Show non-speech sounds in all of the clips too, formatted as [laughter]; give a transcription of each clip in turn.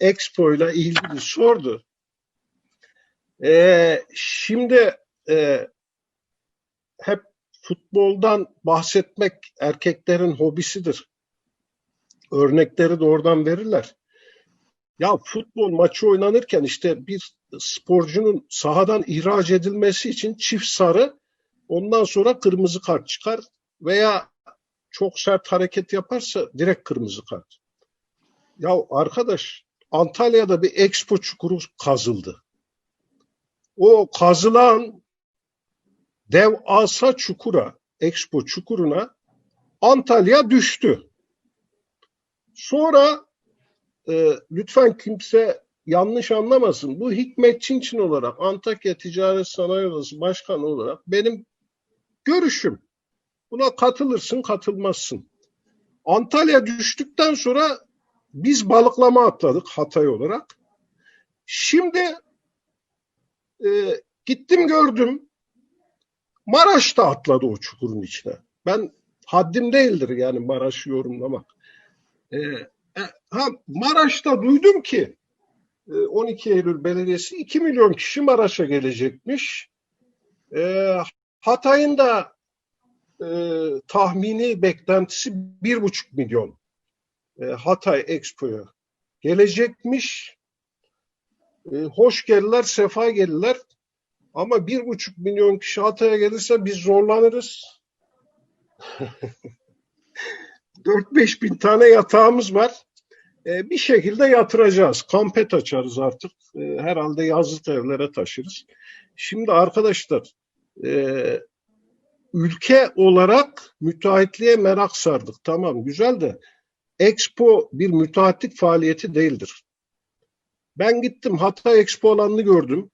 Expo ile ilgili sordu. Ee, şimdi e, hep futboldan bahsetmek erkeklerin hobisidir. Örnekleri de oradan verirler. Ya futbol maçı oynanırken işte bir sporcunun sahadan ihraç edilmesi için çift sarı ondan sonra kırmızı kart çıkar veya çok sert hareket yaparsa direkt kırmızı kart. Ya arkadaş Antalya'da bir expo çukuru kazıldı. O kazılan devasa çukura, expo çukuruna Antalya düştü. Sonra e, lütfen kimse yanlış anlamasın. Bu Hikmet Çinçin olarak Antakya Ticaret Sanayi Odası Başkanı olarak benim görüşüm. Buna katılırsın, katılmazsın. Antalya düştükten sonra biz balıklama atladık Hatay olarak. Şimdi e, gittim gördüm. Maraş da atladı o çukurun içine. Ben haddim değildir yani Maraş'ı yorumlamak. E, e, ha, Maraş'ta duydum ki 12 Eylül Belediyesi 2 milyon kişi Maraş'a gelecekmiş. E, Hatay'ın da e, tahmini beklentisi 1,5 milyon e, Hatay Expo'ya gelecekmiş. E, hoş geldiler, sefa geldiler. Ama bir buçuk milyon kişi Hatay'a gelirse biz zorlanırız. [laughs] 4-5 bin tane yatağımız var. E, bir şekilde yatıracağız. Kampet açarız artık. Herhalde yazlık evlere taşırız. Şimdi arkadaşlar ülke olarak müteahhitliğe merak sardık. Tamam güzel de Expo bir müteahhitlik faaliyeti değildir. Ben gittim Hatay Expo alanını gördüm.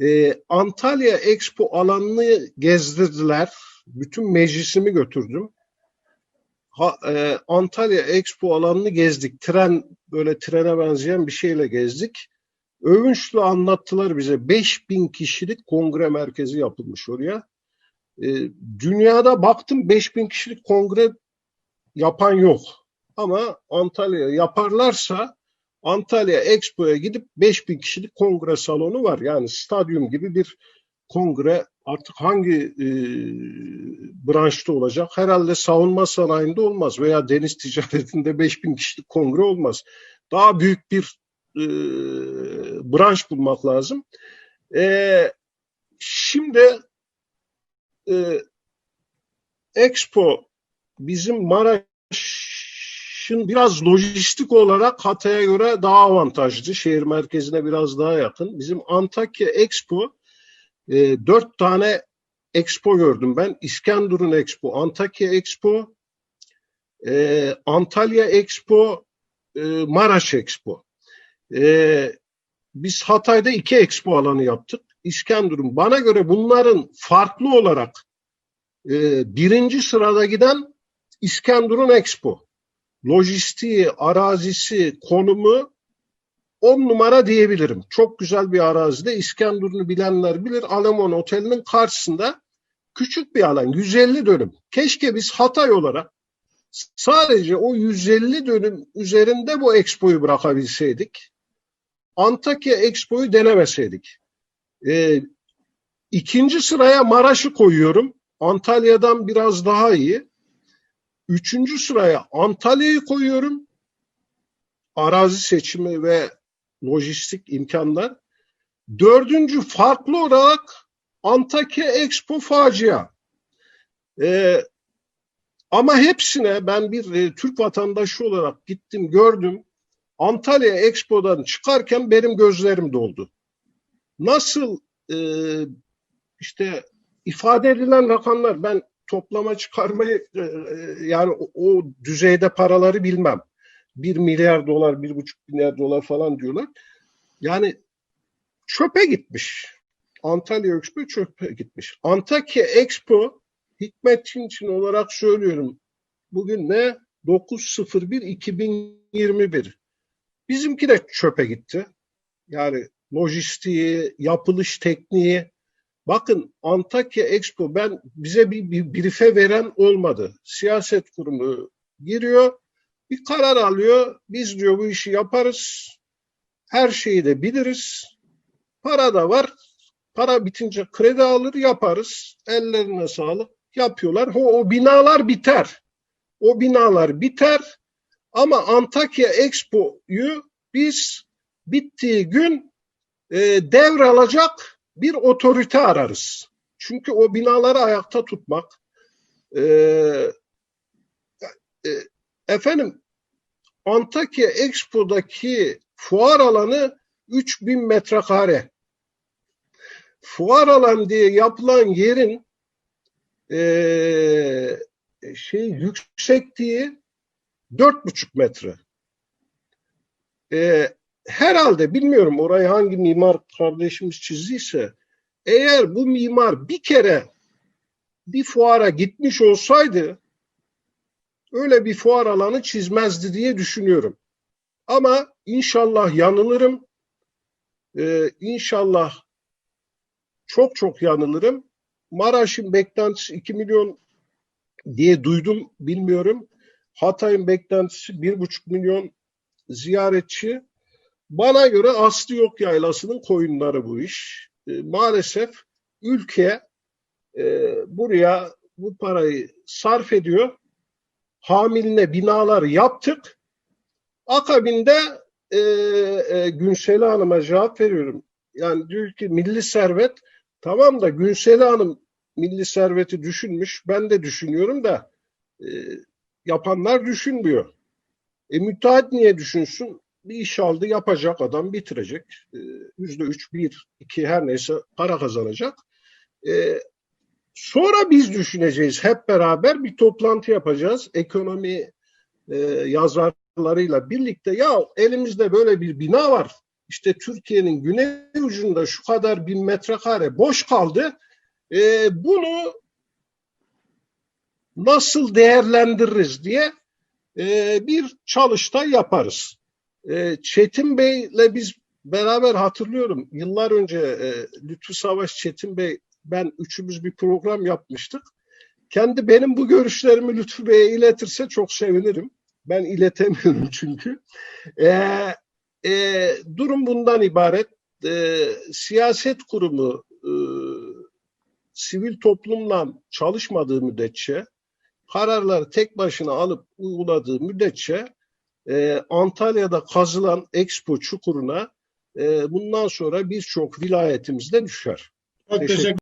Ee, Antalya Expo alanını gezdirdiler. Bütün meclisimi götürdüm. Ha, e, Antalya Expo alanını gezdik. Tren böyle trene benzeyen bir şeyle gezdik. Övünçlü anlattılar bize. 5000 kişilik kongre merkezi yapılmış oraya. E, dünyada baktım 5000 kişilik kongre yapan yok. Ama Antalya yaparlarsa Antalya Expo'ya gidip 5000 kişilik kongre salonu var. Yani stadyum gibi bir kongre artık hangi e, branşta olacak? Herhalde savunma sanayinde olmaz veya deniz ticaretinde [laughs] 5000 kişilik kongre olmaz. Daha büyük bir e, branş bulmak lazım. E, şimdi e, Expo bizim Maraş'ın biraz lojistik olarak Hatay'a göre daha avantajlı. Şehir merkezine biraz daha yakın. Bizim Antakya Expo e, dört tane Expo gördüm ben. İskenderun Expo, Antakya Expo, e, Antalya Expo, e, Maraş Expo. E, biz Hatay'da iki Expo alanı yaptık. İskenderun. Bana göre bunların farklı olarak e, birinci sırada giden İskenderun Expo. Lojistiği, arazisi, konumu on numara diyebilirim. Çok güzel bir arazide. İskenderun'u bilenler bilir. Alemon Oteli'nin karşısında küçük bir alan. 150 dönüm. Keşke biz Hatay olarak sadece o 150 dönüm üzerinde bu Expo'yu bırakabilseydik. Antakya Expo'yu denemeseydik. E, ikinci sıraya Maraş'ı koyuyorum. Antalya'dan biraz daha iyi. Üçüncü sıraya Antalya'yı koyuyorum. Arazi seçimi ve lojistik imkanlar. Dördüncü farklı olarak Antakya Expo facia. Ee, ama hepsine ben bir e, Türk vatandaşı olarak gittim gördüm. Antalya Expo'dan çıkarken benim gözlerim doldu nasıl e, işte ifade edilen rakamlar ben toplama çıkarmayı e, e, yani o, o düzeyde paraları bilmem. Bir milyar dolar, bir buçuk milyar dolar falan diyorlar. Yani çöpe gitmiş. Antalya Expo çöpe gitmiş. Antakya Expo Hikmet Çinçin olarak söylüyorum. Bugün ne? 9.01.2021. Bizimki de çöpe gitti. Yani lojistiği, yapılış tekniği. Bakın Antakya Expo ben bize bir, bir brife veren olmadı. Siyaset kurumu giriyor. bir karar alıyor. Biz diyor bu işi yaparız. Her şeyi de biliriz. Para da var. Para bitince kredi alır yaparız. Ellerine sağlık. Yapıyorlar. O, o binalar biter. O binalar biter. Ama Antakya Expo'yu biz bittiği gün e, devralacak bir otorite ararız. Çünkü o binaları ayakta tutmak e, e, efendim Antakya Expo'daki fuar alanı 3000 metrekare. Fuar alanı diye yapılan yerin e, şey yüksekliği 4,5 metre. E, herhalde bilmiyorum orayı hangi mimar kardeşimiz çizdiyse eğer bu mimar bir kere bir fuara gitmiş olsaydı öyle bir fuar alanı çizmezdi diye düşünüyorum. Ama inşallah yanılırım. Ee, inşallah çok çok yanılırım. Maraş'ın beklentisi 2 milyon diye duydum bilmiyorum. Hatay'ın beklentisi 1,5 milyon ziyaretçi. Bana göre aslı yok yaylasının koyunları bu iş. E, maalesef ülke e, buraya bu parayı sarf ediyor. Hamiline binalar yaptık. Akabinde e, e, Günseli Hanım'a cevap veriyorum. Yani diyor ki milli servet tamam da Günseli Hanım milli serveti düşünmüş. Ben de düşünüyorum da e, yapanlar düşünmüyor. E müteahhit niye düşünsün? Bir iş aldı yapacak adam bitirecek. E, Yüzde üç, bir, iki her neyse para kazanacak. E, sonra biz düşüneceğiz hep beraber bir toplantı yapacağız. Ekonomi e, yazarlarıyla birlikte ya elimizde böyle bir bina var. İşte Türkiye'nin güney ucunda şu kadar bin metrekare boş kaldı. E, bunu nasıl değerlendiririz diye e, bir çalıştay yaparız. E, Çetin Bey'le biz beraber hatırlıyorum. Yıllar önce e, Lütfü Savaş Çetin Bey ben üçümüz bir program yapmıştık. Kendi benim bu görüşlerimi Lütfü Bey'e iletirse çok sevinirim. Ben iletemiyorum [laughs] çünkü. E, e, durum bundan ibaret. E, siyaset kurumu e, sivil toplumla çalışmadığı müddetçe kararları tek başına alıp uyguladığı müddetçe e, Antalya'da kazılan Expo çukuruna e, bundan sonra birçok vilayetimizde düşer. Çok Teşekkür